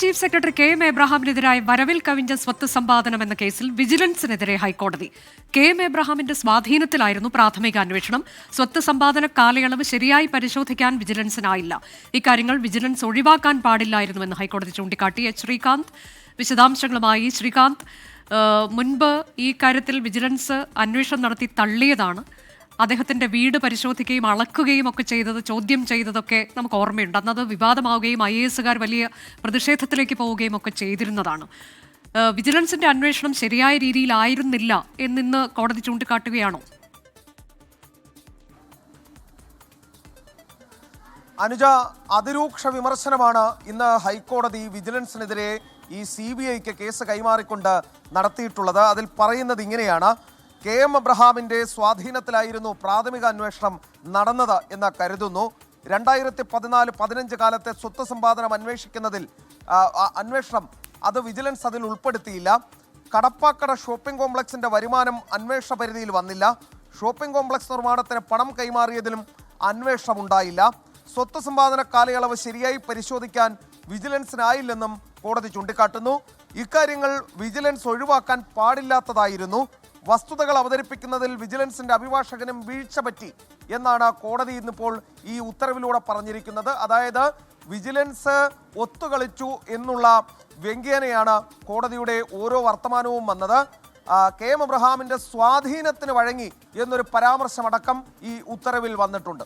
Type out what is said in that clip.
Chief secretary K M എബ്രഹാമിനെതിരായ വരവിൽ കവിഞ്ഞ സ്വത്ത് സമ്പാദനം എന്ന കേസിൽ വിജിലൻസിനെതിരെ ഹൈക്കോടതി. കെ എം എബ്രഹാമിന്റെ സ്വാധീനത്തിലായിരുന്നു പ്രാഥമിക അന്വേഷണം. സ്വത്ത് സമ്പാദന കാലയളവ് ശരിയായി പരിശോധിക്കാൻ വിജിലൻസിനായില്ല. ഇക്കാര്യങ്ങൾ വിജിലൻസ് ഒഴിവാക്കാൻ പാടില്ലായിരുന്നുവെന്ന് ഹൈക്കോടതി ചൂണ്ടിക്കാട്ടി. എച്ച് ശ്രീകാന്ത് വിശദാംശങ്ങളുമായി ശ്രീകാന്ത് മുൻപ് ഈ കാര്യത്തിൽ വിജിലൻസ് അന്വേഷണം നടത്തി തള്ളിയതാണ്. അദ്ദേഹത്തിന്റെ വീട് പരിശോധിക്കുകയും അളക്കുകയും ഒക്കെ ചെയ്തത് ചോദ്യം ചെയ്തതൊക്കെ നമുക്ക് ഓർമ്മയുണ്ട്. അന്നത് വിവാദമാവുകയും ഐ എ എസുകാർ വലിയ പ്രതിഷേധത്തിലേക്ക് പോവുകയും ഒക്കെ ചെയ്തിരുന്നതാണ്. വിജിലൻസിന്റെ അന്വേഷണം ശരിയായ രീതിയിലായിരുന്നില്ല എന്നിന്ന് കോടതി ചൂണ്ടിക്കാട്ടുകയാണോ? അനുജ അതിരൂക്ഷ വിമർശനമാണ് ഇന്ന് ഹൈക്കോടതി വിജിലൻസിനെതിരെ ഈ സി ബി ഐക്ക് കേസ് കൈമാറിക്കൊണ്ട് നടത്തിയിട്ടുള്ളത്. അതിൽ പറയുന്നത് ഇങ്ങനെയാണ്. കെ എം അബ്രഹാമിന്റെ സ്വാധീനത്തിലായിരുന്നു പ്രാഥമിക അന്വേഷണം നടന്നത് എന്ന് കരുതുന്നു. രണ്ടായിരത്തി പതിനാല് പതിനഞ്ച് കാലത്തെ സ്വത്ത് സമ്പാദനം അന്വേഷിക്കുന്നതിൽ അന്വേഷണം അത് വിജിലൻസ് അതിൽ ഉൾപ്പെടുത്തിയില്ല. കടപ്പാക്കട ഷോപ്പിംഗ് കോംപ്ലക്സിന്റെ വരുമാനം അന്വേഷണ പരിധിയിൽ വന്നില്ല. ഷോപ്പിംഗ് കോംപ്ലക്സ് നിർമ്മാണത്തിന് പണം കൈമാറിയതിലും അന്വേഷണം ഉണ്ടായില്ല. സ്വത്ത് സമ്പാദന കാലയളവ് ശരിയായി പരിശോധിക്കാൻ വിജിലൻസിനായില്ലെന്നും കോടതി ചൂണ്ടിക്കാട്ടുന്നു. ഇക്കാര്യങ്ങൾ വിജിലൻസ് ഒഴിവാക്കാൻ പാടില്ലാത്തതായിരുന്നു. വസ്തുതകൾ അവതരിപ്പിക്കുന്നതിൽ വിജിലൻസിന്റെ അഭിഭാഷകനും വീഴ്ച പറ്റി എന്നാണ് കോടതി ഇന്നിപ്പോൾ ഈ ഉത്തരവിലൂടെ പറഞ്ഞിരിക്കുന്നത്. അതായത് വിജിലൻസ് ഒത്തുകളിച്ചു എന്നുള്ള വ്യംഗ്യനയാണ് കോടതിയുടെ ഓരോ വർത്തമാനവും വന്നത്. കെ എം അബ്രഹാമിന്റെ സ്വാധീനത്തിന് വഴങ്ങി എന്നൊരു പരാമർശമടക്കം ഈ ഉത്തരവിൽ വന്നിട്ടുണ്ട്.